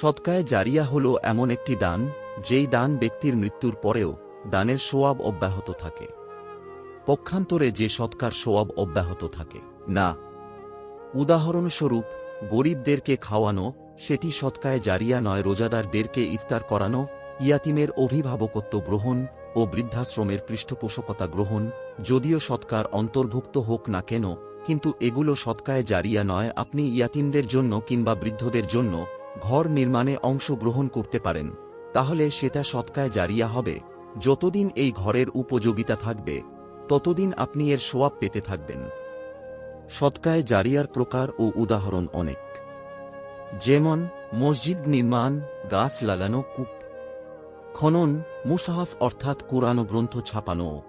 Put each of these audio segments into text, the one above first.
সৎকায় জারিয়া হল এমন একটি দান, যেই দান ব্যক্তির মৃত্যুর পরেও দানের সোয়াব অব্যাহত থাকে। পক্ষান্তরে যে সৎকার সোয়াব অব্যাহত থাকে। না। উদাহরণস্বরূপ, গরিবদেরকে খাওয়ানো, সেটি সৎকায় জারিয়া নয় রোজাদারদেরকে ইফতার করানো, ইয়াতিমের অভিভাবকত্ব গ্রহণ ও বৃদ্ধাশ্রমের পৃষ্ঠপোষকতা গ্রহণ, যদিও সৎকার অন্তর্ভুক্ত হোক না কেন, কিন্তু এগুলো সৎকায় জারিয়া নয় আপনি ইয়াতিমদের জন্য কিংবা বৃদ্ধদের জন্য ঘর নির্মাণে অংশগ্রহণ করতে পারেন, তাহলে সেটা সৎকায় জারিয়া হবে। যতদিন এই ঘরের উপযোগিতা থাকবে, ততদিন আপনি এর সোয়াব পেতে থাকবেন। সৎকায় জারিয়ার প্রকার ও উদাহরণ অনেক। যেমন, মসজিদ নির্মাণ, গাছ লাগানো, কূপ। খনন, মুসাহাফ অর্থাৎ কুরআন গ্রন্থ ছাপানো।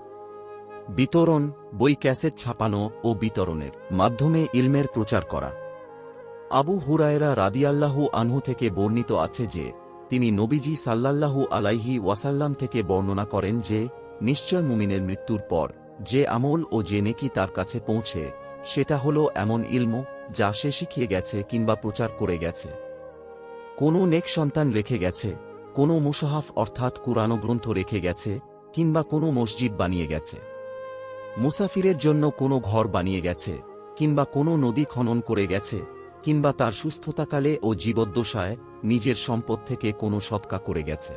বিতরণ, বই ক্যাসেট ছাপানো ও বিতরণের মাধ্যমে ইলমের প্রচার করা। আবু হুরায়রা রাদিয়াল্লাহু আনহু থেকে বর্ণিত আছে যে, তিনি নবীজি সাল্লাল্লাহু আলাইহি ওয়াসাল্লাম থেকে বর্ণনা করেন যে, নিশ্চয় মুমিনের মৃত্যুর পর যে আমল ও যে নেকি তার কাছে পৌঁছে, সেটা হলো এমন ইলম যা সে শিখিয়ে গেছে কিংবা প্রচার করে গেছে। কোনো নেক সন্তান রেখে গেছে, কোনো মুসাহাফ অর্থাৎ কুরআন গ্রন্থ রেখে গেছে, কিংবা কোনো মসজিদ বানিয়ে গেছে। মুসাফিরের জন্য কোনো ঘর বানিয়ে গেছে, কিংবা কোনো নদী খনন করে গেছে কিংবা তার সুস্থতাকালে ও জীবদ্দশায় নিজের সম্পদ থেকে কোনো সৎকা করে গেছে।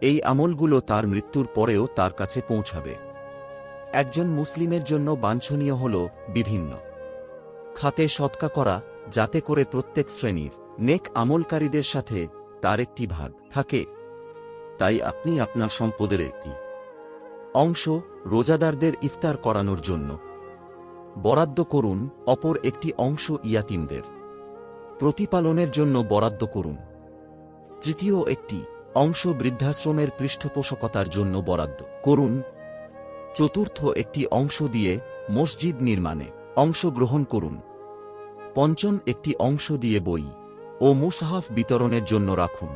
এই আমলগুলো তার মৃত্যুর পরেও তার কাছে পৌঁছাবে। একজন মুসলিমের জন্য বাঞ্ছনীয় হল বিভিন্ন। খাতে সৎকা করা, যাতে করে প্রত্যেক শ্রেণির নেক আমলকারীদের সাথে তার একটি ভাগ থাকে। তাই আপনি আপনার সম্পদের একটি অংশ রোজাদারদের ইফতার করানোর জন্য বরাদ্দ করুন অপর একটি অংশ ইয়াতিমদের। প্রতিপালনের জন্য বরাদ্দ করুন। তৃতীয় একটি অংশ বৃদ্ধাশ্রমের পৃষ্ঠপোষকতার জন্য বরাদ্দ করুন। চতুর্থ একটি অংশ দিয়ে মসজিদ নির্মাণে অংশগ্রহণ করুন। পঞ্চম একটি অংশ দিয়ে বই ও মুসাহাফ বিতরণের জন্য রাখুন।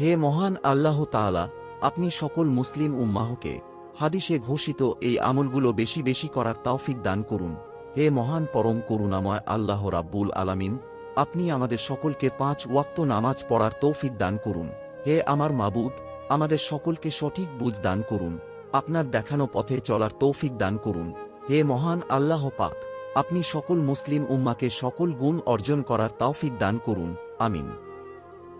হে মহান আল্লাহ তাআলা, আপনি সকল মুসলিম উম্মাহকে হাদিসে ঘোষিত এই আমলগুলো বেশি বেশি করার তাওফিক দান করুন। হে মহান পরম করুণাময় আল্লাহ রাব্বুল আলামিন, আপনি আমাদের সকলকে পাঁচ ওয়াক্ত নামাজ পড়ার তৌফিক দান করুন। হে আমার মাবুদ, আমাদের সকলকে সঠিক বুঝ দান করুন। আপনার দেখানো পথে চলার তৌফিক দান করুন। হে মহান আল্লাহ পাক, আপনি সকল মুসলিম উম্মাকে সকল গুণ অর্জন করার তৌফিক দান করুন। আমিন।